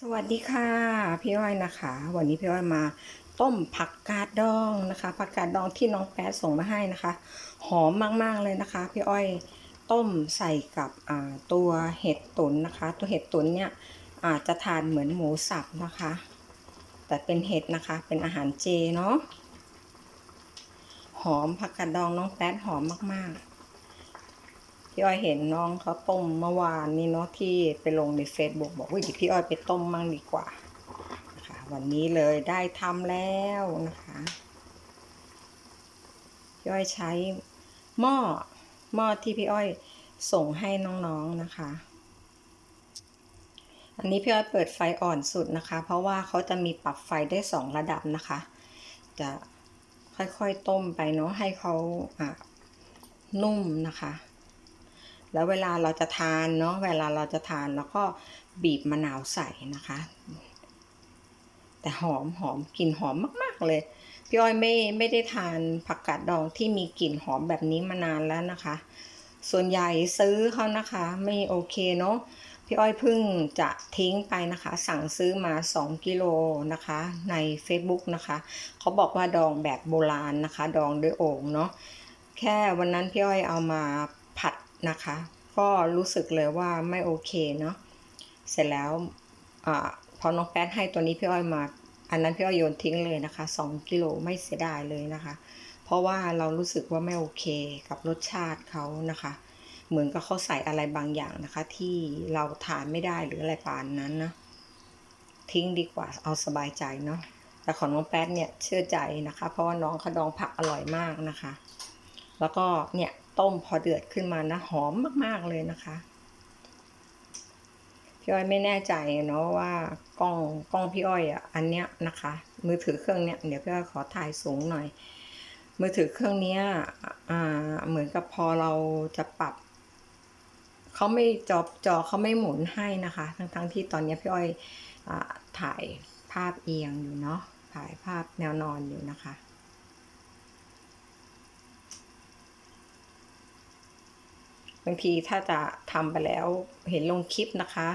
สวัสดีค่ะ พี่อ้อยนะคะ วันนี้พี่อ้อยมาต้มผักกาดดองนะคะ ผักกาดดองที่น้องแป๊ดส่งมาให้นะคะ หอมมากๆเลยนะคะ พี่อ้อยต้มใส่กับตัวเห็ดตุ๋นนะคะ ตัวเห็ดตุ๋นเนี่ยอาจจะทานเหมือนหมูสับนะคะ แต่เป็นเห็ดนะคะเป็นอาหารเจเนาะหอมผักกาดดองน้องแป๊ดหอมมากๆ พี่อ้อยเห็นน้องเขาต้มเมื่อวานนี้เนาะที่ไปลงใน Facebook บอกว่าเดี๋ยวพี่อ้อยไปต้มมั่งดีกว่านะคะวันนี้เลยได้ทำแล้วนะคะพี่อ้อยใช้หม้อหม้อที่พี่อ้อยส่งให้น้องๆนะคะ อันนี้พี่อ้อยเปิดไฟอ่อนสุดนะคะ เพราะว่าเขาจะมีปรับไฟได้สองระดับนะคะ จะค่อยๆต้มไปเนาะให้เขาอะนุ่มนะคะ แล้วเวลาเราจะทานเนาะเวลาเราจะทานแล้วก็บีบมะนาวใส่นะคะ แต่หอมหอมกลิ่นหอมมาก ๆ เลย พี่อ้อยไม่ไม่ได้ทานผักกาดดองที่มีกลิ่นหอมแบบนี้มานานแล้วนะคะ ส่วนใหญ่ซื้อเขานะคะ ไม่โอเคเนาะพี่อ้อยเพิ่งจะทิ้งไปนะคะ สั่งซื้อมา 2 กิโลนะคะ ใน Facebook นะคะ เขาบอกว่าดองแบบโบราณนะคะ ดองด้วยโอ่งเนาะแค่วันนั้นพี่อ้อยเอามา นะคะ ก็รู้สึกเลยว่าไม่โอเคเนาะเสร็จแล้วอพอน้องแป๊ดให้ตัวนี้พี่อ้อยมา อันนั้นพี่อ้อยโยนทิ้งเลยนะคะ2กิโลไม่เสียดายเลยนะคะ เพราะว่าเรารู้สึกว่าไม่โอเคกับรสชาติเขานะคะ เหมือนกับเขาใส่อะไรบางอย่างนะคะ ที่เราทานไม่ได้หรืออะไรปานนั้นนะทิ้งดีกว่าเอาสบายใจเนาะแต่ของน้องแป๊ดเนี่ยเชื่อใจนะคะ เพราะว่าน้องเขาดองผักอร่อยมากนะคะ แล้วก็เนี่ย ต้มพอเดือดขึ้นมานะ หอมมากๆเลยนะคะพี่อ้อยไม่แน่ใจเนาะว่ากล้องกล้องพี่อ้อยอะอันเนี้ยนะคะ มือถือเครื่องเนี้ยเดี๋ยวพี่อ้อยขอถ่ายสูงหน่อย มือถือเครื่องเนี้ยอ่าเหมือนกับพอเราจะปรับเขาไม่จอจอเขาไม่หมุนให้นะคะ ทั้งทั้งๆที่ตอนเนี้ยพี่อ้อยอ่าถ่ายภาพเอียงอยู่เนาะถ่ายภาพแนวนอนอยู่นะคะ บางทีถ้าจะทำไปแล้วเห็นลงคลิปนะคะ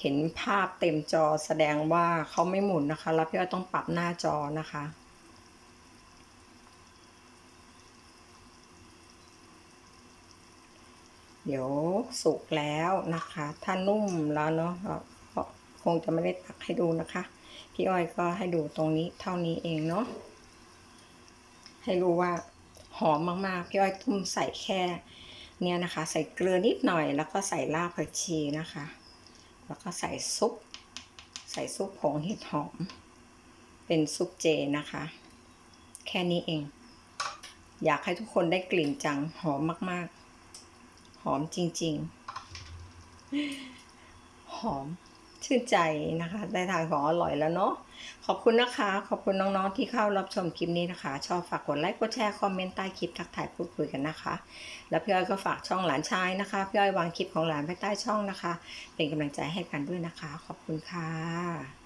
เห็นภาพเต็มจอแสดงว่าเขาไม่หมุนนะคะ แล้วพี่อ้อยต้องปรับหน้าจอนะคะเดี๋ยวสุกแล้วนะคะ ถ้านุ่มแล้วเนาะก็คงจะไม่ได้ตักให้ดูนะคะ พี่อ้อยก็ให้ดูตรงนี้เท่านี้เองเนาะ ให้รู้ว่าหอมมากๆ พี่อ้อยต้มใส่แค่ เนี่ยนะคะ ใส่เกลือนิดหน่อย แล้วก็ใส่รากผักชีนะคะ แล้วก็ใส่ซุป ใส่ซุปผงเห็ดหอม เป็นซุปเจนะคะ แค่นี้เอง อยากให้ทุกคนได้กลิ่นจัง หอมมาก ๆ หอมจริง ๆ หอม ชื่นใจนะคะได้ทานของอร่อยแล้วเนาะขอบคุณนะคะ ขอบคุณน้องๆที่เข้ารับชมคลิปนี้นะคะ ชอบฝากกดไลค์กดแชร์คอมเมนต์ใต้คลิปทักทายพูดคุยกันนะคะ แล้วพี่อ้อยก็ฝากช่องหลานชายนะคะพี่อ้อยวางคลิปของหลานไว้ใต้ช่องนะคะ เป็นกำลังใจให้กันด้วยนะคะ ขอบคุณค่ะ